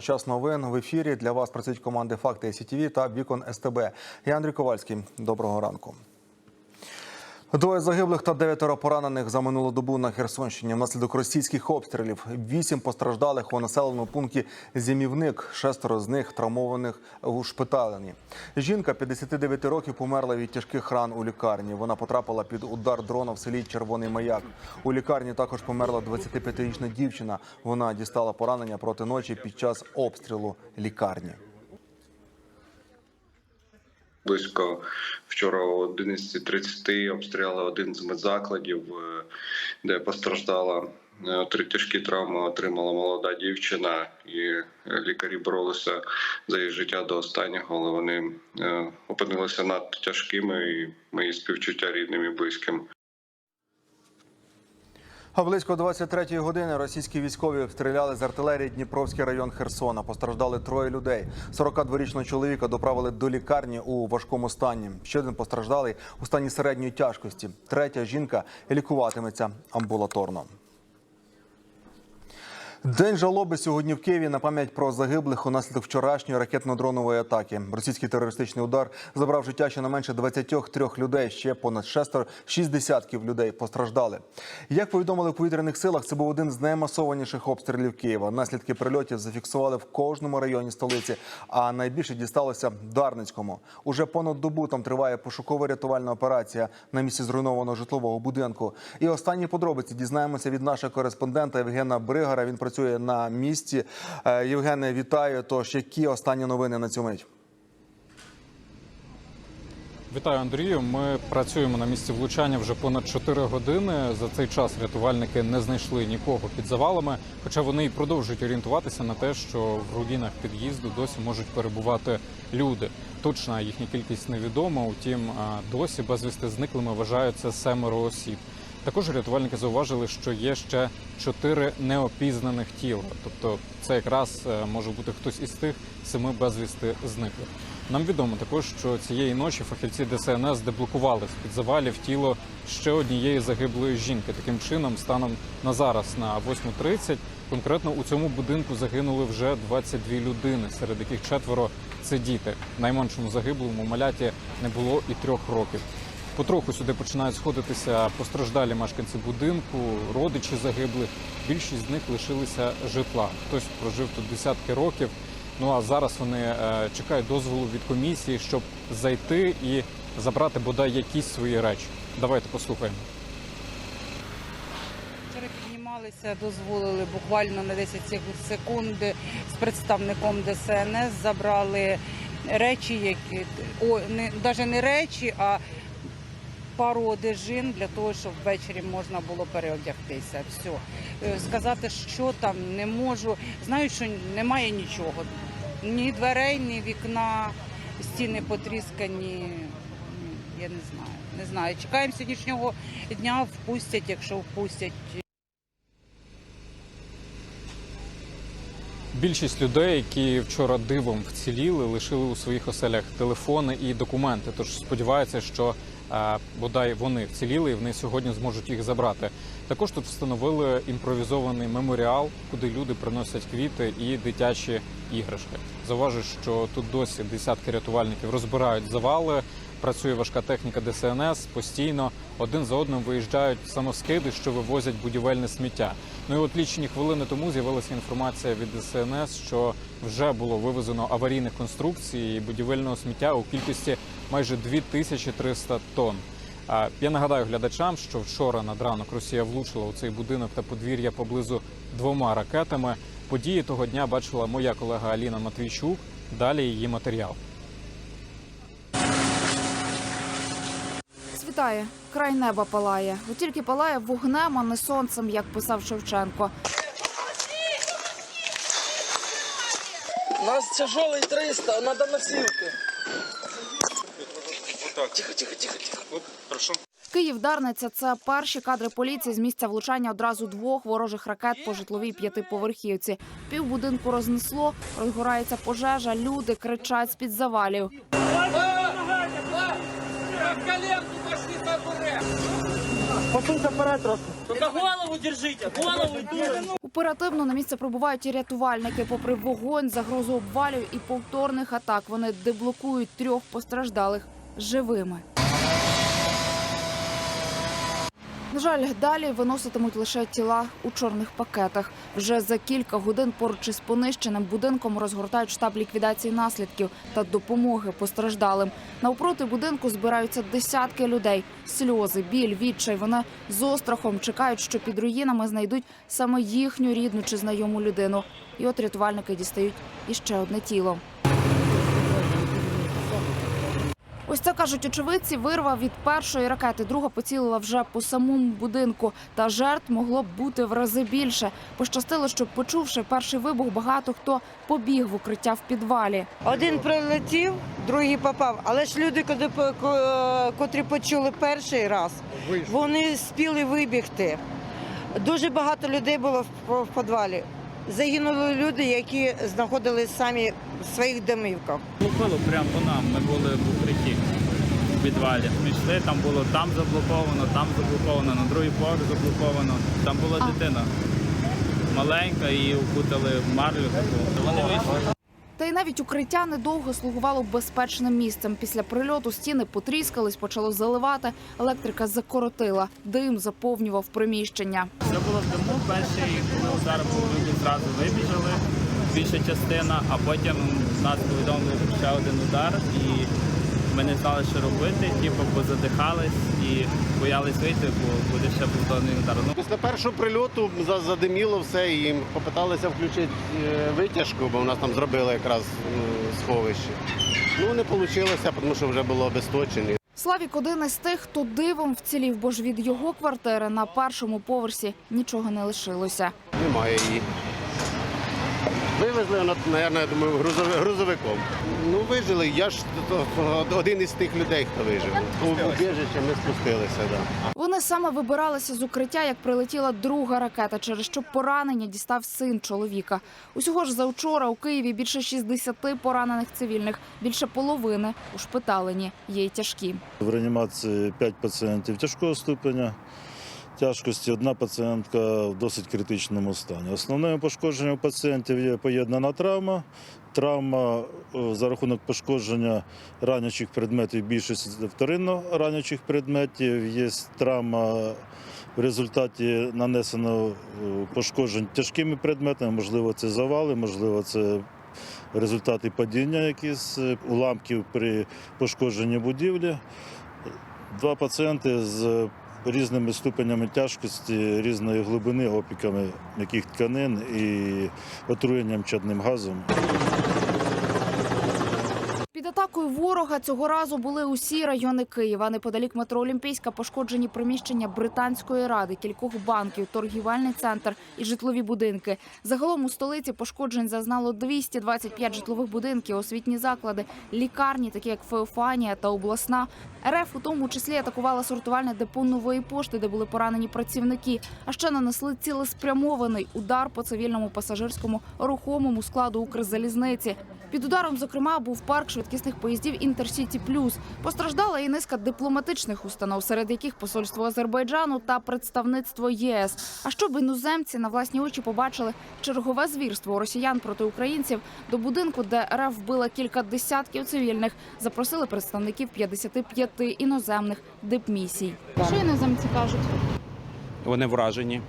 Час новин в ефірі для вас працюють команди Факти СІТВ та Вікон СТБ. Я Андрій Ковальський. Доброго ранку. Двоє загиблих та дев'ятеро поранених за минулу добу на Херсонщині внаслідок російських обстрілів. Вісім постраждалих у населеному пункті Зімівник. Шестеро з них травмованих у шпиталені. Жінка 59 років померла від тяжких ран у лікарні. Вона потрапила під удар дрона в селі Червоний Маяк. У лікарні також померла 25-річна дівчина. Вона дістала поранення проти ночі під час обстрілу лікарні. Близько вчора о 11.30 обстріляли один з медзакладів, е, де постраждала е, три тяжкі травми отримала молода дівчина, і е, лікарі боролися за її життя до останнього, але вони опинилися надто тяжкими, і мої співчуття рідним і близьким. А близько 23-ї години російські військові обстріляли з артилерії Дніпровський район Херсона. Постраждали троє людей. 42-річного чоловіка доправили до лікарні у важкому стані. Ще один постраждалий у стані середньої тяжкості. Третя жінка лікуватиметься амбулаторно. День жалоби сьогодні в Києві на пам'ять про загиблих унаслідок вчорашньої ракетно-дронової атаки. Російський терористичний удар забрав життя щонайменше 23 людей. Ще понад шестеро шість десятків людей постраждали. Як повідомили в повітряних силах, це був один з наймасованіших обстрілів Києва. Наслідки прильотів зафіксували в кожному районі столиці. А найбільше дісталося Дарницькому. Уже понад добу там триває пошуково-рятувальна операція на місці зруйнованого житлового будинку. І останні подробиці дізнаємося від нашого кореспондента Євгена Бригара. Він працює на місці. Е, Євгене, вітаю. Тож які останні новини на цю мить? Вітаю, Андрію. Ми працюємо на місці влучання вже понад 4 години. За цей час рятувальники не знайшли нікого під завалами, хоча вони і продовжують орієнтуватися на те, що в руїнах під'їзду досі можуть перебувати люди. Точна їхня кількість невідома. Утім, досі безвісти зниклими вважаються семеро осіб. Також рятувальники зауважили, що є ще чотири неопізнаних тіла. Тобто, це якраз е, може бути хтось із тих семи безвісти зниклих. Нам відомо також, що цієї ночі фахівці ДСНС деблокували з під завалів тіло ще однієї загиблої жінки. Таким чином, станом на зараз, на 8.30, конкретно у цьому будинку загинули вже 22 людини, серед яких четверо це діти. Найменшому загиблому маляті не було і трьох років. Потроху сюди починають сходитися постраждалі мешканці будинку, родичі загиблих. Більшість з них лишилися житла. Хтось прожив тут десятки років. Ну а зараз вони е, чекають дозволу від комісії, щоб зайти і забрати бодай якісь свої речі. Давайте послухаємо. Вчора піднімалися, дозволили буквально на 10 секунд з представником ДСНС забрали речі, які о, не навіть не речі, а пару одежин для того, щоб ввечері можна було переодягтися. Все. Сказати, що там не можу. Знаю, що немає нічого. Ні дверей, ні вікна, стіни потріскані. Я не знаю. Не знаю. Чекаємо сьогоднішнього дня, впустять, якщо впустять. Більшість людей, які вчора дивом вціліли, лишили у своїх оселях телефони і документи. Тож сподіваються, що бодай вони вціліли і вони сьогодні зможуть їх забрати. Також тут встановили імпровізований меморіал, куди люди приносять квіти і дитячі іграшки. Зауважу, що тут досі десятки рятувальників розбирають завали. Працює важка техніка ДСНС постійно. Один за одним виїжджають самоскиди, що вивозять будівельне сміття. Ну і от лічені хвилини тому з'явилася інформація від ДСНС, що вже було вивезено аварійних конструкцій і будівельного сміття у кількості майже 2300 тонн. А я нагадаю глядачам, що вчора над ранок Росія влучила у цей будинок та подвір'я поблизу двома ракетами. Події того дня бачила моя колега Аліна Матвійчук. Далі її матеріал. Світає, край неба палає. От тільки палає вогнем, а не сонцем, як писав Шевченко. У нас тяжелый 300, надо носилки. Тихо, тихо, тихо, тихо. Київ Дарниця це перші кадри поліції з місця влучання одразу двох ворожих ракет по житловій п'ятиповерхівці. Півбудинку рознесло, розгорається пожежа. Люди кричать з під завалів. Голову держите, голову. Оперативно на місце прибувають і рятувальники. Попри вогонь, загрозу обвалів і повторних атак, вони деблокують трьох постраждалих живими. На жаль, далі виноситимуть лише тіла у чорних пакетах. Вже за кілька годин поруч із понищеним будинком розгортають штаб ліквідації наслідків та допомоги постраждалим. Навпроти будинку збираються десятки людей. Сльози, біль, відчай. Вони з острахом чекають, що під руїнами знайдуть саме їхню рідну чи знайому людину. І от рятувальники дістають іще одне тіло. Ось це кажуть очевидці. Вирва від першої ракети. Друга поцілила вже по самому будинку. Та жертв могло б бути в рази більше. Пощастило, що почувши перший вибух, багато хто побіг в укриття в підвалі. Один прилетів, другий попав. Але ж люди, коли по- котрі почули перший раз, вони спіли вибігти. Дуже багато людей було в, в підвалі. Загинули люди, які знаходились самі в своїх домівках. Лупило прямо по нам. Ми були в підвалі. Ми йшли, там було там заблоковано, там заблоковано, на другий поверх заблоковано. Там була дитина маленька, її укутали в марлю таку. Вони вийшли. Та й навіть укриття недовго слугувало безпечним місцем. Після прильоту стіни потріскались, почало заливати. Електрика закоротила. Дим заповнював приміщення. Все було в дому. Перший, коли удар був, люди зразу вибіжали, більша частина, а потім нас повідомили про ще один удар, і ми не знали, що робити, типу, позадихались і боялись вийти, бо буде ще повторний удар. Ну, Після першого прильоту за- задиміло все і попиталися включити е, витяжку, бо у нас там зробили якраз е, сховище. Ну не вийшло, тому що вже було обесточено. Славік один із тих, хто дивом вцілів, бо ж від його квартири на першому поверсі нічого не лишилося. Немає її. Вивезли, вона, мабуть, я думаю, грузови- грузовиком. Ну, вижили. Я ж то- один із тих людей, хто вижив. У убіжище ми спустилися. Да. Вони саме вибиралися з укриття, як прилетіла друга ракета, через що поранення дістав син чоловіка. Усього ж завчора у Києві більше 60 поранених цивільних, більше половини ушпиталені. Є й тяжкі. В реанімації 5 пацієнтів тяжкого ступеня тяжкості, одна пацієнтка в досить критичному стані. Основними пошкодженнями пацієнтів є поєднана травма. Травма е, за рахунок пошкодження ранячих предметів, більшості вторинно ранячих предметів. Є травма в результаті нанесено е, пошкоджень тяжкими предметами, можливо, це завали, можливо, це результати падіння якісь е, уламків при пошкодженні будівлі. Два пацієнти з різними ступенями тяжкості, різної глибини, опіками м'яких тканин і отруєнням чадним газом. Під атакою ворога цього разу були усі райони Києва. Неподалік метро Олімпійська пошкоджені приміщення британської ради, кількох банків, торгівельний центр і житлові будинки. Загалом у столиці пошкоджень зазнало 225 житлових будинків, освітні заклади, лікарні, такі як Феофанія та обласна. РФ у тому числі атакувала сортувальне депо нової пошти, де були поранені працівники. А ще нанесли цілеспрямований удар по цивільному пасажирському рухомому складу Укрзалізниці. Під ударом, зокрема, був парк швидкісних поїздів Інтерсіті Плюс. Постраждала і низка дипломатичних установ, серед яких посольство Азербайджану та представництво ЄС. А щоб іноземці на власні очі побачили чергове звірство росіян проти українців, до будинку, де РФ вбила кілька десятків цивільних, запросили представників 55 іноземних дипмісій. Що іноземці кажуть? Вони вражені.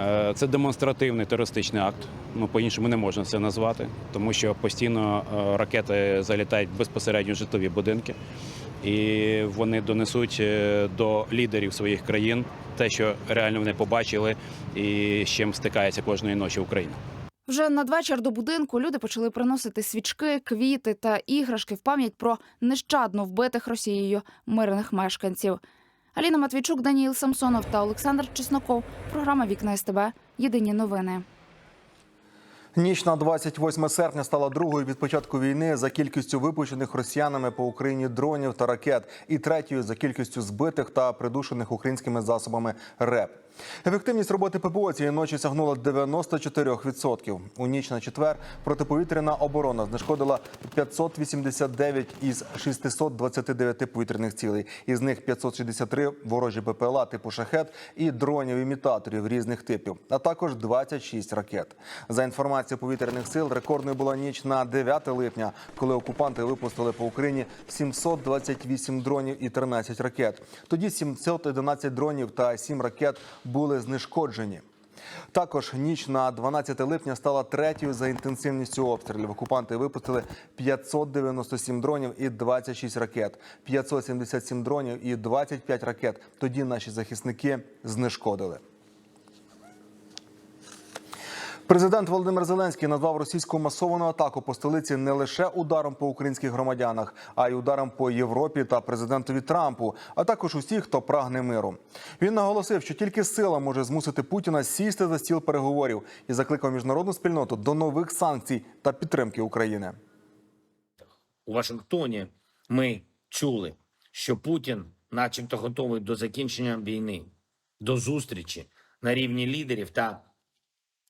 Е, Це демонстративний терористичний акт. Ну, по-іншому не можна це назвати, тому що постійно е, ракети залітають безпосередньо в житлові будинки, і вони донесуть е, до лідерів своїх країн те, що реально вони побачили, і з чим стикається кожної ночі Україна. Вже надвечір до будинку люди почали приносити свічки, квіти та іграшки в пам'ять про нещадно вбитих Росією мирних мешканців. Аліна Матвійчук, Даніїл Самсонов та Олександр Чесноков. Програма Вікна СТБ. Єдині новини. Ніч на 28 серпня стала другою від початку війни за кількістю випущених росіянами по Україні дронів та ракет, і третьою за кількістю збитих та придушених українськими засобами РЕП. Ефективність роботи ППО цієї ночі сягнула 94%. У ніч на четвер протиповітряна оборона знешкодила 589 із 629 повітряних цілей. Із них 563 ворожі БПЛА типу шахет і дронів-імітаторів різних типів, а також 26 ракет. За інформацією повітряних сил, рекордною була ніч на 9 липня, коли окупанти випустили по Україні 728 дронів і 13 ракет. Тоді 711 дронів та 7 ракет були знешкоджені. Також ніч на 12 липня стала третьою за інтенсивністю обстрілів. Окупанти випустили 597 дронів і 26 ракет, 577 дронів і 25 ракет. Тоді наші захисники знешкодили. Президент Володимир Зеленський назвав російську масовану атаку по столиці не лише ударом по українських громадянах, а й ударом по Європі та президентові Трампу, а також усіх, хто прагне миру. Він наголосив, що тільки сила може змусити Путіна сісти за стіл переговорів і закликав міжнародну спільноту до нових санкцій та підтримки України. у Вашингтоні ми чули, що Путін, начебто, готовий до закінчення війни, до зустрічі на рівні лідерів та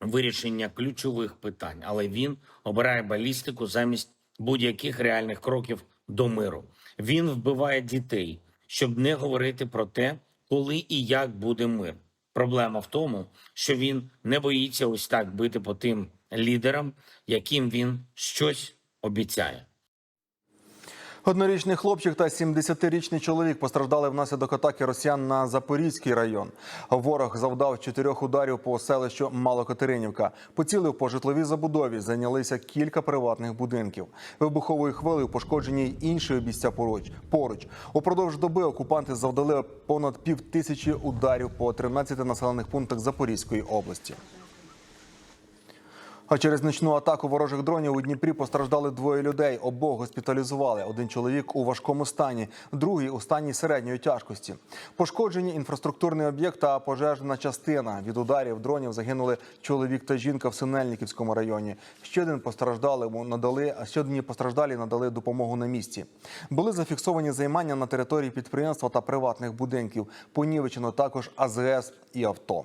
вирішення ключових питань, але він обирає балістику замість будь-яких реальних кроків до миру. Він вбиває дітей, щоб не говорити про те, коли і як буде мир. Проблема в тому, що він не боїться ось так бити по тим лідерам, яким він щось обіцяє. Однорічний хлопчик та 70-річний чоловік постраждали внаслідок атаки росіян на Запорізький район. Ворог завдав чотирьох ударів по селищу Малокатеринівка. Поцілив по житловій забудові. Зайнялися кілька приватних будинків. Вибуховою хвилею пошкоджені й інші обійстя поруч. Поруч упродовж доби окупанти завдали понад пів тисячі ударів по 13 населених пунктах Запорізької області. А через нічну атаку ворожих дронів у Дніпрі постраждали двоє людей. Обох госпіталізували. Один чоловік у важкому стані, другий у стані середньої тяжкості. Пошкоджені інфраструктурний об'єкт та пожежна частина. Від ударів дронів загинули чоловік та жінка в Синельниківському районі. Ще один постраждалому надали, а ще одні постраждалі надали допомогу на місці. Були зафіксовані займання на території підприємства та приватних будинків. Понівечено також АЗС і авто.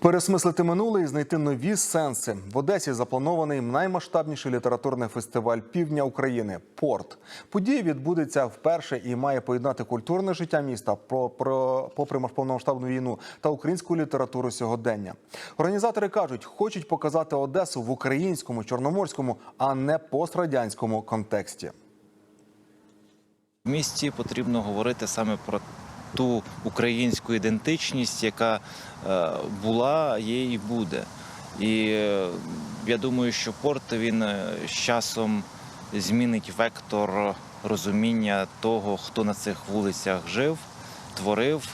Пересмислити минуле і знайти нові сенси. В Одесі запланований наймасштабніший літературний фестиваль півдня України Порт. Подія відбудеться вперше і має поєднати культурне життя міста про, про попри повномасштабну війну та українську літературу сьогодення. Організатори кажуть, хочуть показати Одесу в українському, чорноморському, а не пострадянському контексті. В місті потрібно говорити саме про ту українську ідентичність, яка е, була, є і буде. І е, я думаю, що порт він е, з часом змінить вектор розуміння того, хто на цих вулицях жив, творив.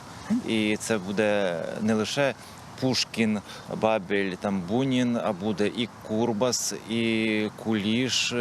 І це буде не лише Пушкін, Бабель, там Бунін, а буде і Курбас, і Куліш,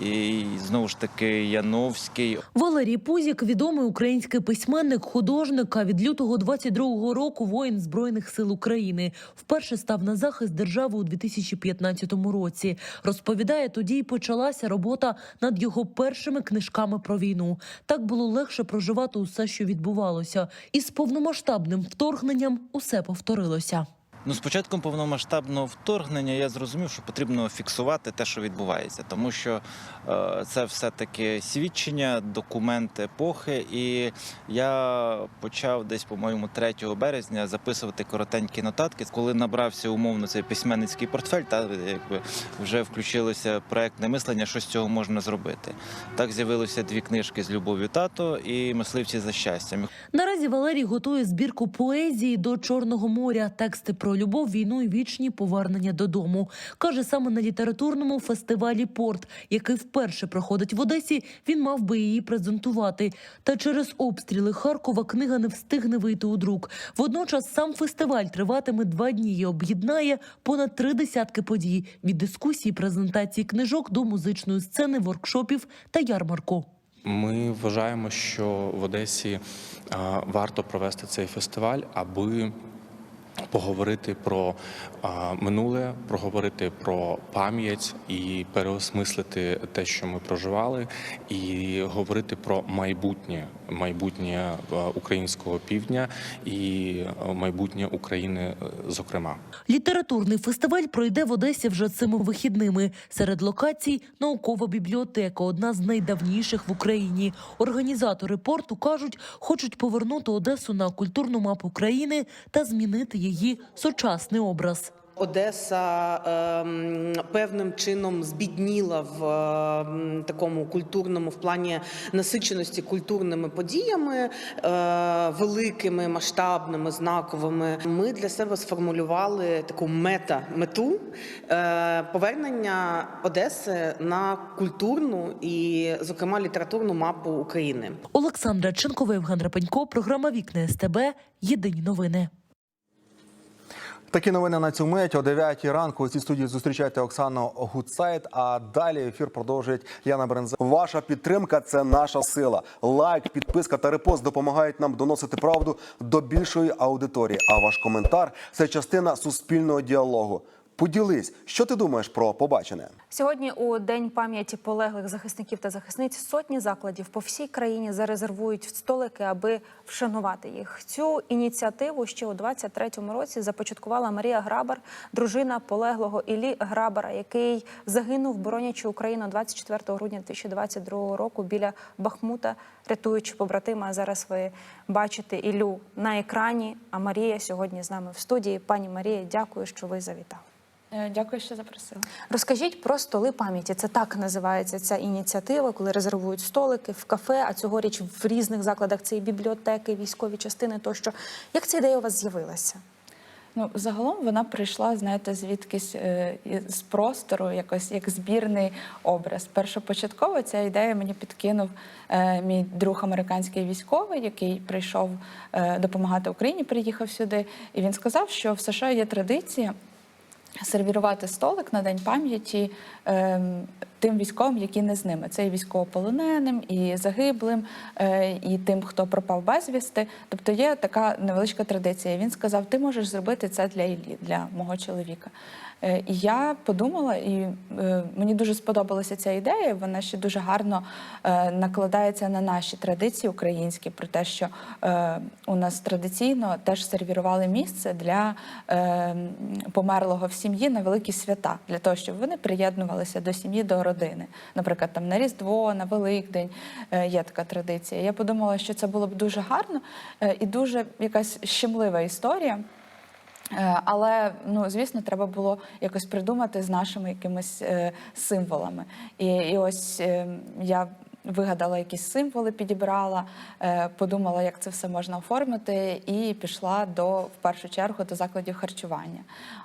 і знову ж таки Яновський. Валерій Пузік – відомий український письменник, художник, а від лютого 22-го року воїн Збройних сил України. Вперше став на захист держави у 2015 році. Розповідає, тоді й почалася робота над його першими книжками про війну. Так було легше проживати усе, що відбувалося. І з повномасштабним вторгненням усе повторилося. Ну, з початком повномасштабного вторгнення я зрозумів, що потрібно фіксувати те, що відбувається, тому що е, це все-таки свідчення, документ епохи. І я почав десь, по-моєму, 3 березня записувати коротенькі нотатки. Коли набрався умовно цей письменницький портфель, та якби вже включилося проектне мислення, що з цього можна зробити. Так з'явилися дві книжки з любов'ю тато і мисливці за щастям. Наразі Валерій готує збірку поезії до Чорного моря, тексти любов, війну і вічні повернення додому. Каже, саме на літературному фестивалі Порт, який вперше проходить в Одесі, він мав би її презентувати. Та через обстріли Харкова книга не встигне вийти у друк. Водночас сам фестиваль триватиме два дні і об'єднає понад три десятки подій від дискусії, презентації книжок до музичної сцени, воркшопів та ярмарку. Ми вважаємо, що в Одесі варто провести цей фестиваль, аби поговорити про минуле, проговорити про пам'ять і переосмислити те, що ми проживали, і говорити про майбутнє майбутнє е, українського півдня і е, майбутнє України, е, зокрема. Літературний фестиваль пройде в Одесі вже цими вихідними. Серед локацій наукова бібліотека, одна з найдавніших в Україні. Організатори порту кажуть, хочуть повернути Одесу на культурну мапу країни та змінити її сучасний образ. Одеса ем, певним чином збідніла в ем, такому культурному в плані насиченості культурними подіями, е, великими, масштабними, знаковими. Ми для себе сформулювали таку мета мету е, повернення Одеси на культурну і, зокрема, літературну мапу України. Олександра Ченкова, Євген Рапенько, програма Вікне СТБ. Єдині новини. Такі новини на цю мить о 9 ранку. У цій студії зустрічайте Оксану Гудсайт. А далі ефір продовжить Яна Брензе. Ваша підтримка це наша сила. Лайк, підписка та репост допомагають нам доносити правду до більшої аудиторії. А ваш коментар це частина суспільного діалогу. Поділись, що ти думаєш про побачене. Сьогодні у день пам'яті полеглих захисників та захисниць сотні закладів по всій країні зарезервують столики, аби вшанувати їх. Цю ініціативу ще у 23-му році започаткувала Марія Грабар, дружина полеглого Іллі Грабара, який загинув, боронячи Україну 24 грудня 2022 року біля Бахмута, рятуючи побратима. Зараз ви бачите Іллю на екрані. А Марія сьогодні з нами в студії. Пані Марія, дякую, що ви завітали. Дякую, що запросили. Розкажіть про столи пам'яті. Це так називається ця ініціатива, коли резервують столики в кафе. А цьогоріч в різних закладах це і бібліотеки, військові частини. Тощо як ця ідея у вас з'явилася? Ну, загалом вона прийшла, знаєте, звідкись е, з простору, якось як збірний образ. Першопочатково ця ідея мені підкинув е, мій друг американський військовий, який прийшов е, допомагати Україні, приїхав сюди, і він сказав, що в США є традиція. Сервірувати столик на день пам'яті е, тим військовим, які не з ними. Це і військовополоненим, і загиблим, е, і тим, хто пропав безвісти. Тобто є така невеличка традиція. Він сказав: ти можеш зробити це для Іллі, для мого чоловіка. Е, і я подумала, і е, мені дуже сподобалася ця ідея. Вона ще дуже гарно е, накладається на наші традиції українські, про те, що у нас традиційно теж сервірували місце для померлого в сім'ї на великі свята, для того, щоб вони приєднувалися до сім'ї, до родини. Наприклад, там на Різдво, на Великдень є така традиція. Я подумала, що це було б дуже гарно і дуже якась щемлива історія. Е, Але ну звісно, треба було якось придумати з нашими якимись е, символами. І, і ось е, я вигадала якісь символи, підібрала, е, подумала, як це все можна оформити, і пішла до в першу чергу до закладів харчування.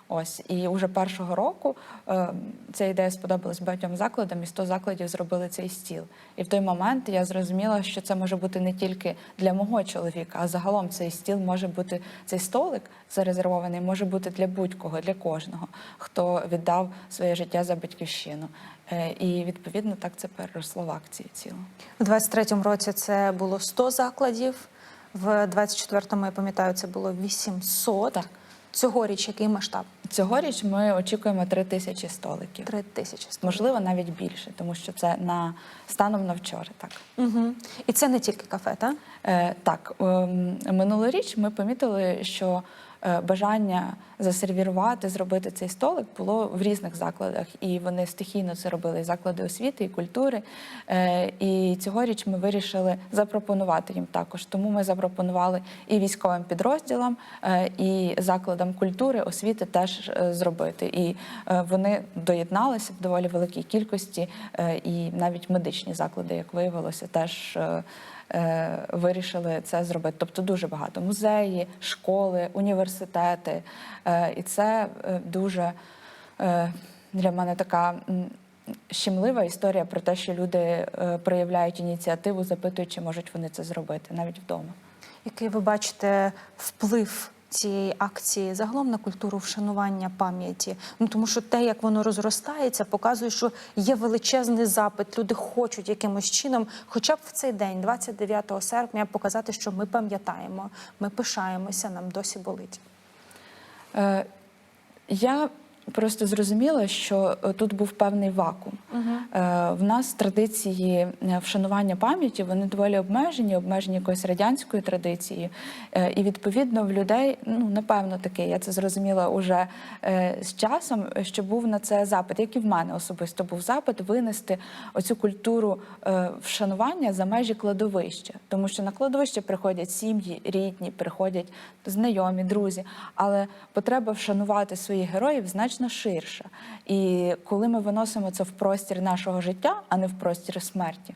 Ось і уже першого року е, ця ідея сподобалась багатьом закладам, і 100 закладів зробили цей стіл. І в той момент я зрозуміла, що це може бути не тільки для мого чоловіка, а загалом цей стіл може бути цей столик зарезервований, може бути для будь-кого, для кожного, хто віддав своє життя за батьківщину. Е, І відповідно так це переросло в акцію цілу. У 23-му році це було 100 закладів. В 24-му, я пам'ятаю, це було 800. Так. Цьогоріч який масштаб? Цьогоріч ми очікуємо 3 тисячі столиків. 3 тисячі столиків. Можливо, навіть більше, тому що це на станом на вчора. Так. Угу. І це не тільки кафе, так? Е, так, ем, минулоріч ми помітили, що е, бажання засервірувати, зробити цей столик було в різних закладах, і вони стихійно це робили і заклади освіти і культури. Е, І цьогоріч ми вирішили запропонувати їм також. Тому ми запропонували і військовим підрозділам, е, і закладам культури, освіти теж е, зробити. І е, вони доєдналися в доволі великій кількості, е, і навіть медичні заклади, як виявилося, теж. Е, Вирішили це зробити. Тобто дуже багато музеї, школи, університети. Е, І це е, дуже для мене така щемлива історія про те, що люди проявляють ініціативу, запитують, чи можуть вони це зробити навіть вдома. Який ви бачите вплив цієї акції загалом на культуру вшанування пам'яті? Ну тому що те, як воно розростається, показує, що є величезний запит. Люди хочуть якимось чином, хоча б в цей день, 29 серпня, показати, що ми пам'ятаємо, ми пишаємося, нам досі болить. Е, Я просто зрозуміла, що е, тут був певний вакуум. Е, В нас традиції е, вшанування пам'яті вони доволі обмежені, обмежені якоюсь радянською традицією. І відповідно в людей, ну напевно, таке, я це зрозуміла уже з часом, що був на це запит, як і в мене особисто був запит винести оцю культуру вшанування за межі кладовища, тому що на кладовище приходять сім'ї, рідні, приходять знайомі, друзі. Але потреба вшанувати своїх героїв значно ширша. І коли ми виносимо це в простір нашого життя, а не в простір смерті.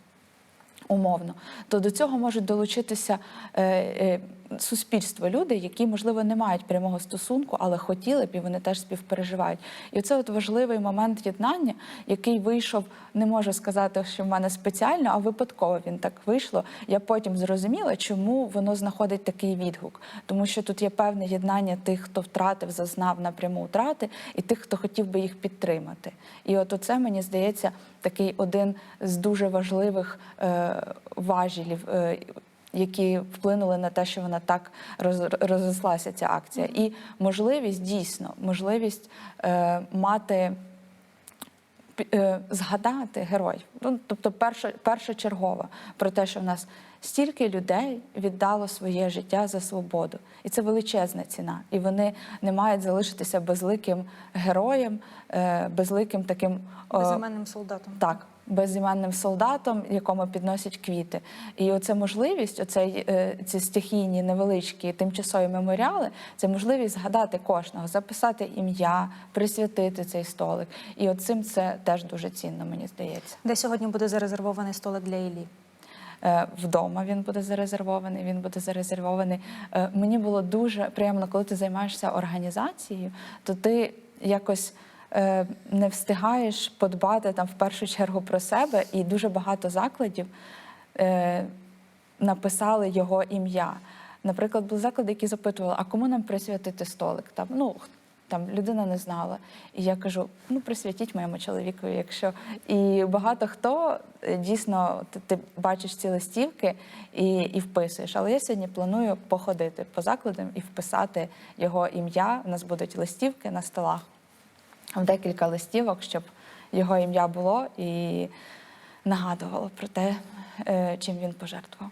Умовно, то до цього можуть долучитися е, е, суспільство, люди, які, можливо, не мають прямого стосунку, але хотіли б і вони теж співпереживають. І це от важливий момент єднання, який вийшов, не можу сказати, що в мене спеціально, а випадково він так вийшло. Я потім зрозуміла, чому воно знаходить такий відгук. Тому що тут є певне єднання тих, хто втратив, зазнав напряму втрати, і тих, хто хотів би їх підтримати. І от оце, мені здається, такий один з дуже важливих е, важелів. Е, які вплинули на те, що вона так роз- розрослася, ця акція, і можливість дійсно, можливість е, мати е, згадати героїв. Ну, тобто, перша, першочергова про те, що в нас стільки людей віддало своє життя за свободу, і це величезна ціна. І вони не мають залишитися безликим героєм, е, безликим таким Безіменним солдатом. так, безіменним солдатом, якому підносять квіти. І оце можливість, оцей, е, ці стихійні невеличкі тимчасові меморіали, це можливість згадати кожного, записати ім'я, присвятити цей столик. І от цим це теж дуже цінно, мені здається. Де сьогодні буде зарезервований столик для Іллі? Е, Вдома він буде зарезервований. Він буде зарезервований. Е, Мені було дуже приємно, коли ти займаєшся організацією, то ти якось не встигаєш подбати там в першу чергу про себе, і дуже багато закладів е, написали його ім'я. Наприклад, були заклади, які запитували, а кому нам присвятити столик? Там, ну, там людина не знала. І я кажу: ну присвятіть моєму чоловікові, якщо і багато хто е, дійсно ти, ти бачиш ці листівки і, і вписуєш. Але я сьогодні планую походити по закладам і вписати його ім'я. У нас будуть листівки на столах, декілька листівок, щоб його ім'я було і нагадувало про те, е, чим він пожертвував.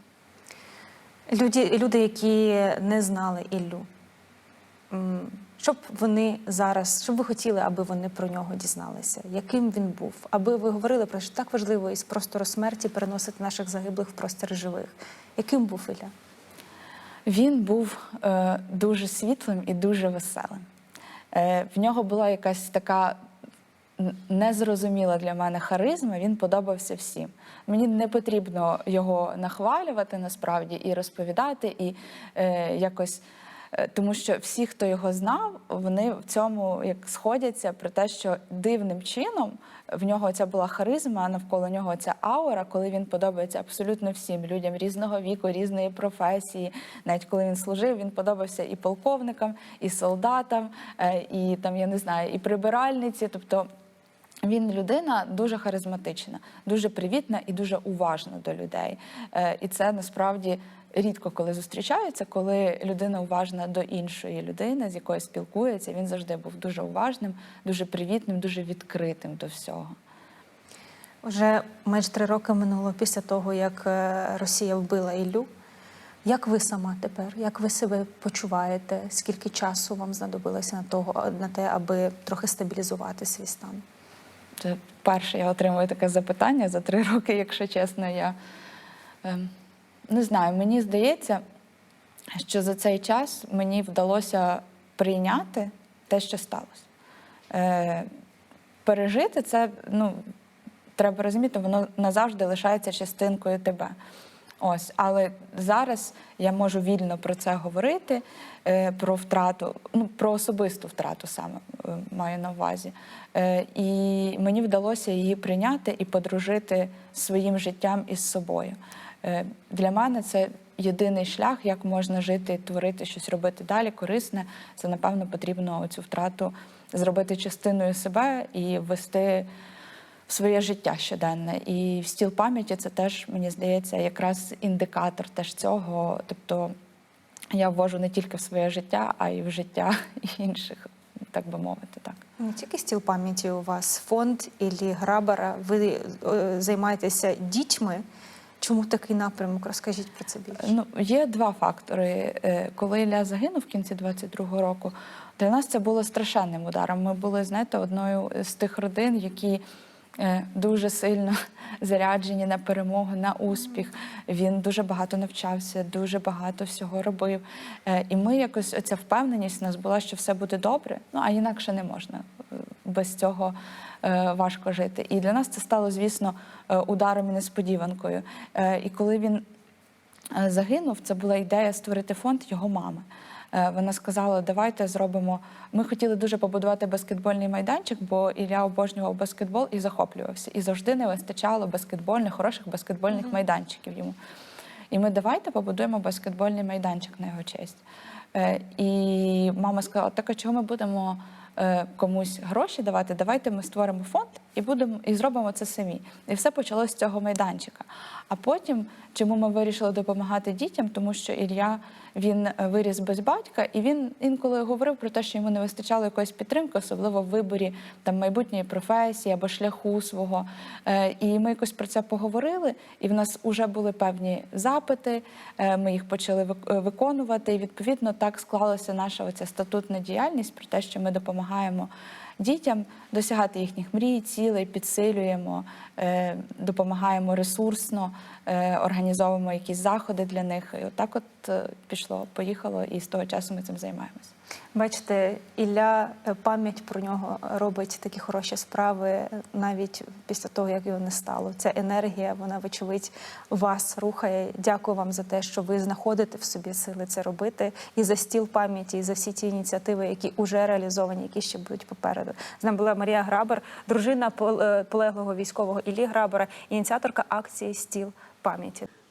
Люди, люди, які не знали Іллю, м, що б вони зараз, що б ви хотіли, аби вони про нього дізналися? Яким він був? Аби ви говорили про що так важливо із простору смерті переносити наших загиблих в простір живих. Яким був Ілля? Він був е, дуже світлим і дуже веселим. Е, в нього була якась така незрозуміла для мене харизма, він подобався всім. Мені не потрібно його нахвалювати насправді і розповідати, і е, якось. Е, Тому що всі, хто його знав, вони в цьому як сходяться про те, що дивним чином в нього ця була харизма, навколо нього ця аура, коли він подобається абсолютно всім людям різного віку, різної професії. Навіть коли він служив, він подобався і полковникам, і солдатам, е, і там я не знаю, і прибиральниці. Тобто він людина дуже харизматична, дуже привітна і дуже уважна до людей. Е, І це насправді рідко коли зустрічається, коли людина уважна до іншої людини, з якою спілкується. Він завжди був дуже уважним, дуже привітним, дуже відкритим до всього. Вже майже три роки минуло після того, як е, Росія вбила Іллю. Як ви сама тепер? Як ви себе почуваєте? Скільки часу вам знадобилося на того на те, аби трохи стабілізувати свій стан? Це перше я отримую таке запитання за три роки, якщо чесно. Я ем, не знаю, мені здається, що за цей час мені вдалося прийняти те, що сталося. Е, пережити це, ну, треба розуміти, воно назавжди лишається частинкою тебе. Ось, але зараз я можу вільно про це говорити, е, про втрату, ну про особисту втрату саме е, маю на увазі. Е, і мені вдалося її прийняти і подружити своїм життям із собою. Е, для мене це єдиний шлях, як можна жити, творити щось робити далі, корисне. Це напевно потрібно цю втрату зробити частиною себе і ввести в своє життя щоденне. І стіл пам'яті це теж, мені здається, якраз індикатор теж цього. Тобто я ввожу не тільки в своє життя, а й в життя інших так би мовити. Так. Не тільки стіл пам'яті у вас, фонд Іллі Грабара. Ви е, займаєтеся дітьми. Чому такий напрямок? Розкажіть про це більше. Ну, є два фактори. Е, Коли Ілля загинув в кінці 22-го року, для нас це було страшенним ударом. Ми були, знаєте, одною з тих родин, які е, дуже сильно заряджені на перемогу, на успіх. Він дуже багато навчався, дуже багато всього робив. Е, І ми якось ця впевненість у нас була, що все буде добре. Ну а інакше не можна. Без цього важко жити. І для нас це стало, звісно, е, ударом і несподіванкою. Е, І коли він е, загинув, це була ідея створити фонд його мами. Е, Вона сказала, давайте зробимо. Ми хотіли дуже побудувати баскетбольний майданчик, бо Ілля обожнював баскетбол і захоплювався. І завжди не вистачало баскетбольних, хороших баскетбольних майданчиків йому. І ми давайте побудуємо баскетбольний майданчик на його честь. Е, І мама сказала: так а чого ми будемо е, комусь гроші давати? Давайте ми створимо фонд і будемо і зробимо це самі. І все почалося з цього майданчика. А потім, чому ми вирішили допомагати дітям? Тому що Ілля він е, виріс без батька, і він інколи говорив про те, що йому не вистачало якоїсь підтримки, особливо в виборі там майбутньої професії або шляху свого. Е, І ми якось про це поговорили, і в нас вже були певні запити. е, Ми їх почали виконувати. І відповідно так склалася наша оця статутна діяльність про те, що ми допомагаємо дітям досягати їхніх мрій, цілей, підсилюємо, е, допомагаємо ресурсно, е, організовуємо якісь заходи для них. І отак от е, пішло, поїхало, і з того часу ми цим займаємося. Бачите, Ілля е, пам'ять про нього робить такі хороші справи е, навіть після того, як його не стало. Ця енергія, вона, вочевидь, вас рухає. Дякую вам за те, що ви знаходите в собі сили це робити. І за стіл пам'яті, і за всі ті ініціативи, які вже реалізовані, які ще будуть попереду. З нами була Марія Грабар, дружина е, полеглого військового Іллі Грабара, ініціаторка акції Стіл пам'яті.